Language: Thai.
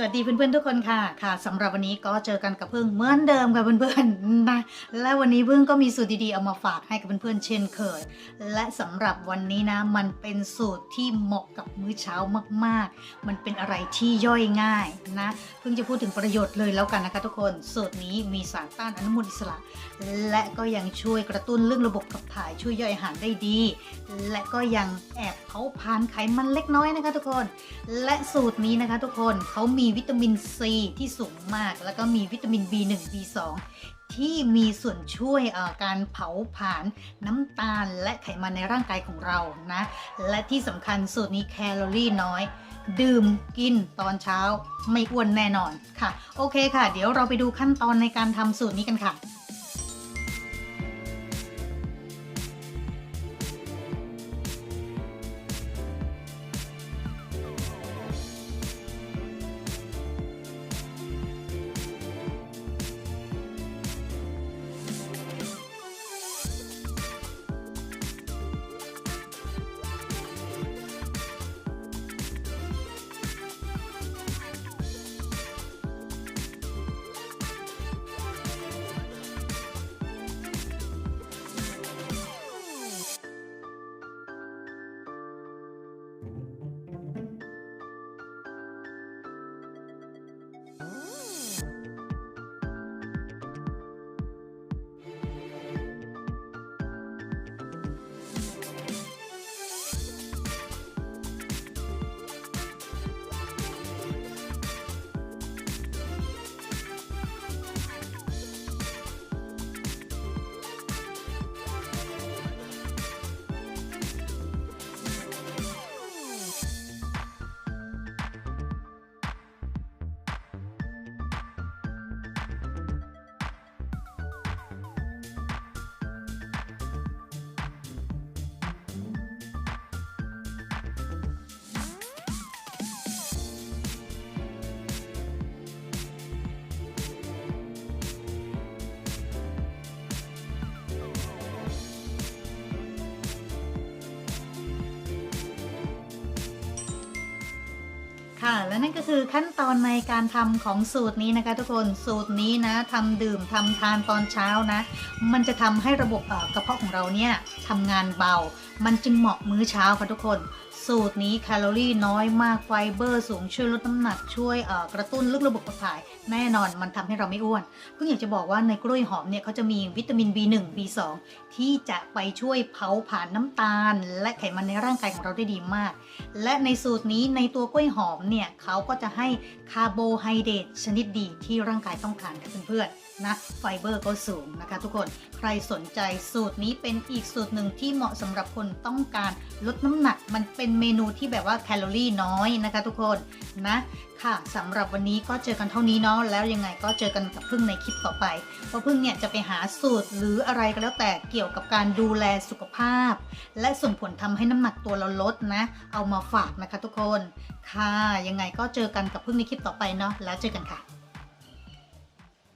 สวัสดีเพื่อนๆทุกคนค่ะค่ะสำหรับวันนี้ก็เจอกันกับเพึ่งเหมือนเดิมค่ะเพื่อนๆนะและวันนี้เพึ่งก็มีสูตรดีๆเอามาฝากให้กับเพื่อนๆเช่นเคย และสำหรับวันนี้นะมันเป็นสูตรที่เหมาะกับมื้อเช้ามากๆ มันเป็นอะไรที่ย่อยง่ายนะเพิ่งจะพูดถึงประโยชน์เลยแล้วกันนะคะทุกคนสูตรนี้มีสารต้านอนุมูลอิสระ และก็ยังช่วยกระตุ้นเรื่องระบบขับถ่ายช่วยย่อยอาหารได้ดี และก็ยังแอบเผาผลาญไขมันเล็กน้อยนะคะทุกคน และสูตรนี้นะคะทุกคนเขามีวิตามินซีที่สูงมาก แล้วก็มีวิตามิน B1 B2 ที่มีส่วนช่วยการเผาผลาญน้ำตาลและไขมันในร่างกายของเรานะ และที่สำคัญสูตรนี้แคลอรี่น้อย ดื่มกินตอนเช้าไม่อ้วนแน่นอนค่ะ โอเคค่ะ เดี๋ยวเราไปดูขั้นตอนในการทำสูตรนี้กันค่ะ ค่ะ และนั่นก็คือขั้นตอนในการทำของสูตรนี้นะคะ ทุกคนสูตรนี้นะทำดื่มทำทานตอนเช้านะ มันจะทำให้ระบบกระเพาะของเราเนี่ยทำงานเบา มันจึงเหมาะมื้อเช้าค่ะทุกคน สูตรนี้แคลอรี่น้อยมากไฟเบอร์สูงช่วยลดน้ำหนักช่วยกระตุ้นเรื่องระบบขับถ่าย แน่นอนมันทำให้เราไม่อ้วน เพิ่งอยากจะบอกว่าในกล้วยหอมเนี่ยเขาจะมีวิตามิน B1 B2 ที่จะไปช่วยเผาผลาญน้ำตาล และไขมันในร่างกายของเราได้ดีมาก และในสูตรนี้ในตัวกล้วยหอมเนี่ยเขาก็จะให้คาร์โบไฮเดรตชนิดดีที่ร่างกายต้องการค่ะเพื่อนๆนะไฟเบอร์ก็สูงนะคะทุกคนใครสนใจสูตรนี้เป็นอีกสูตรหนึ่งที่เหมาะสำหรับคนต้องการลดน้ำหนักมันเป็นเมนูที่แบบว่าแคลอรี่น้อยนะคะทุกคนนะค่ะสำหรับวันนี้ก็เจอกันเท่านี้เนาะแล้วยังไงก็เจอกันกับพึ่งในคลิปต่อไปเพราะพึ่งเนี่ยจะไปหาสูตรหรืออะไรก็แล้วแต่เกี่ยวกับการดูแลสุขภาพ และส่งผลทำให้น้ำหนักตัวเราลดนะ เอามาฝากนะคะทุกคน ค่ะยังไงก็เจอกันกับพึ่งในคลิปต่อไปเนาะแล้วเจอกันค่ะ